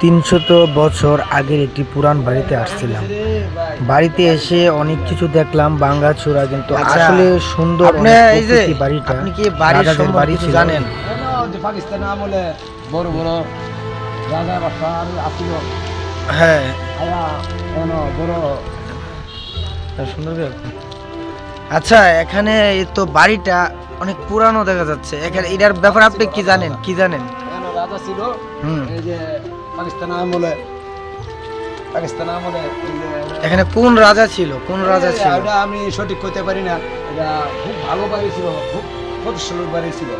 তিনশত বছর আগের একটি পুরান বাড়িতে আসছিলাম। বাড়িতে এসে অনেক কিছু দেখলাম বাঙ্গাচোরা কিন্তু আচ্ছা, আসলে সুন্দর এই যে বাড়িটা বাড়ি জানেন পাকিস্তান আমলে বড় বড় রাজা বাসা আসিল হ্যাঁ। বড় সুন্দর আচ্ছা এখানে তো বাড়িটা অনেক পুরানো দেখা যাচ্ছে। এখানে এটার ব্যাপারে আপনি কি জানেন? কি জানেন? রাজা ছিল এই যে পাকিস্তান আমলে পাকিস্তান আমলে এখানে কোন রাজা ছিল কোন রাজা ছিল এটা আমি সঠিক করতে পারি না এটা খুব ভালো বাড়ি ছিল খুব প্রতিষ্ঠানের বাড়ি ছিল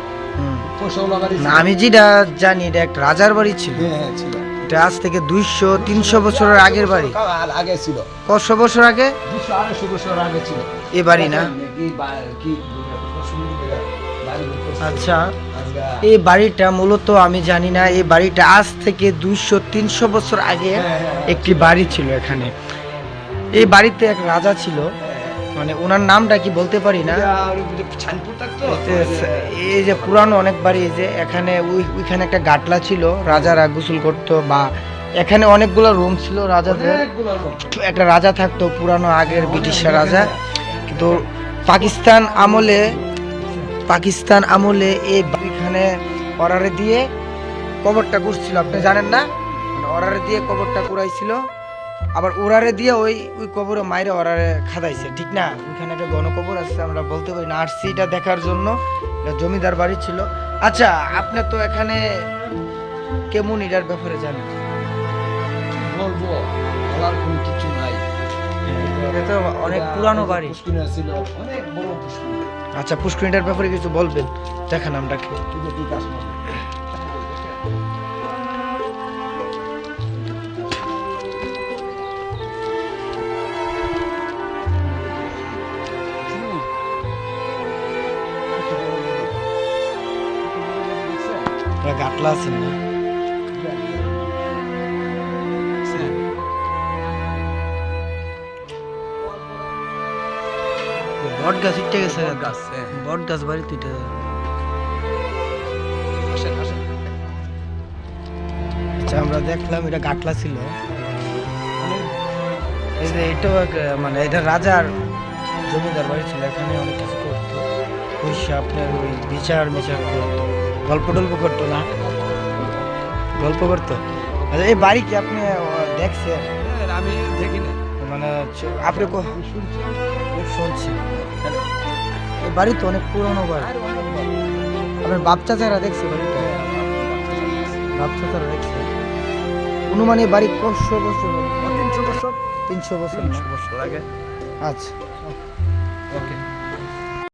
আমি যেটা জানি এটা একটা রাজার বাড়ি ছিল হ্যাঁ হ্যাঁ ছিল এটা আজ থেকে দুইশো তিনশো বছরের আগের বাড়ি আগে ছিল কশো বছর আগে দুশো আড়াইশো বছর আগে ছিল এ বাড়ি না। আচ্ছা এই বাড়িটা মূলত আমি জানি না, এই বাড়িটা আজ থেকে দুইশো, তিনশো বছর আগে। একটি বাড়ি ছিল এখানে। এই বাড়িতে এক রাজা ছিল মানে ওনার নামটা কি বলতে পারি না? এই যে পুরানো অনেক বাড়ি যে এখানে ওই- ওইখানে একটা গাটলা ছিল, রাজারা গোসল করতো বা এখানে অনেকগুলো রুম ছিল রাজাদের। একটা রাজা থাকতো, পুরানো আগের ব্রিটিশ রাজা। কিন্তু পাকিস্তান আমলে পাকিস্তান আমলে এই এখানে অর্ডারে দিয়ে কবরটা করছিল আপনি জানেন না? অর্ডারে দিয়ে কবরটা কুড়াইছিল আবার ওরারে দিয়ে ওই ওই কবরে মাইরে অর্ডারে খাদাইছে ঠিক না? ওইখানে একটা গণকবর আছে আমরা বলতে পারি না। আরসি এটা দেখার জন্য জমিদার বাড়ি ছিল। আচ্ছা আপনি তো এখানে কেমন এটার ব্যাপারে জানেন? বলব, বলার কোনো কিছু নাই। এটা অনেক পুরানো বাড়ি ছিল, অনেক বড়। আচ্ছা পুষ্করিণীটার ব্যাপারে কিছু বলবেন দেখান। এটা গাটলা আছে না বট গাছ ইটে গেছে গাছ, হ্যাঁ। বট গাছ বাড়ি তুইটা আসেন, আসেন। আচ্ছা আমরা দেখলাম এটা গাটলা ছিল। এই যে এটাও মানে এটা রাজার জমিদার বাড়ি ছিল এখানে অনেক কিছু করতো। ওই আপনার ওই বিচার বিচার করতো। গল্প টল্প করতো না? গল্প করতো? আচ্ছা এই বাড়ি কি আপনি দেখছেন? হ্যাঁ, আমি দেখি না। মানে আপনি শুনছি। এই বাড়ি তো অনেক পুরনো বাড়ি। আপনার বাপচা চাচারা দেখছে বাড়িটা? বাপ চাচারা দেখছে? অনুমানে বাড়ি কশো বছর? তিনশো বছর। তিনশো বছর। তিনশো বছর আগে। আচ্ছা। ওকে।